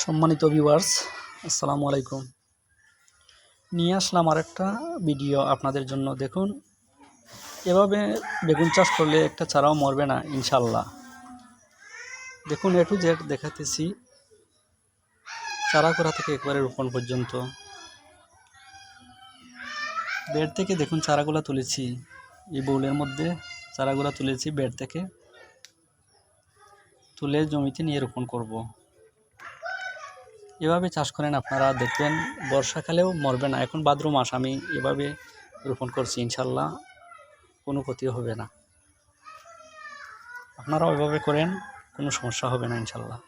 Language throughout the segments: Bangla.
সম্মানিত ভিউয়ার্স আসসালামু আলাইকুম। নিয়ে আসলাম আরেকটা ভিডিও আপনাদের জন্য। দেখুন, এভাবে বেগুন চাষ করলে একটা চারাও মরবে না ইনশাল্লাহ দেখুন এ টু জেড দেখাতেছি, চারা করা থেকে একবারে রোপণ পর্যন্ত। বেড থেকে দেখুন, চারাগুলো তুলেছি। এই বউলের মধ্যে চারাগুলো তুলেছি, বেড থেকে। তুলে জমিতে নিয়ে রোপণ করব। এভাবে চাষ করেন আপনারা, দেখবেন বর্ষাকালেও মরবে না। এখন ভাদ্র মাস, আমি এভাবে রোপণ করছি, ইনশাল্লাহ কোনো ক্ষতি হবে না। আপনারাও এভাবে করেন, কোনো সমস্যা হবে না, ইনশাল্লাহ।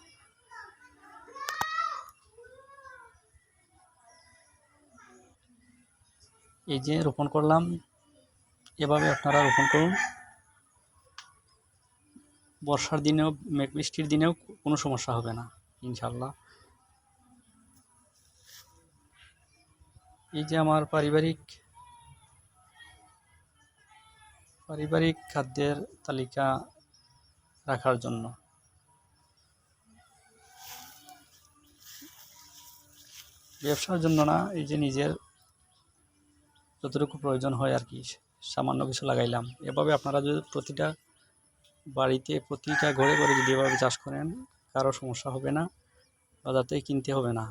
এই যে রোপণ করলাম, এভাবে আপনারা রোপণ করুন। বর্ষার দিনেও, মেঘ বৃষ্টির দিনেও কোনো সমস্যা হবে না, ইনশাল্লাহ। এই যে আমার পারিবারিক পারিবারিক খাদ্যের তালিকা রাখার জন্য। ব্যবসার জন্য না, এই যে নিজের যতটুকু প্রয়োজন হয় আর কি, সামান্য কিছু লাগাইলাম। এভাবে আপনারা যদি প্রতিটা বাড়িতে প্রতিটা ঘরে ঘরে যদি এভাবে চাষ করেন, কারও সমস্যা হবে না বাজার থেকে কিনতে হবে না।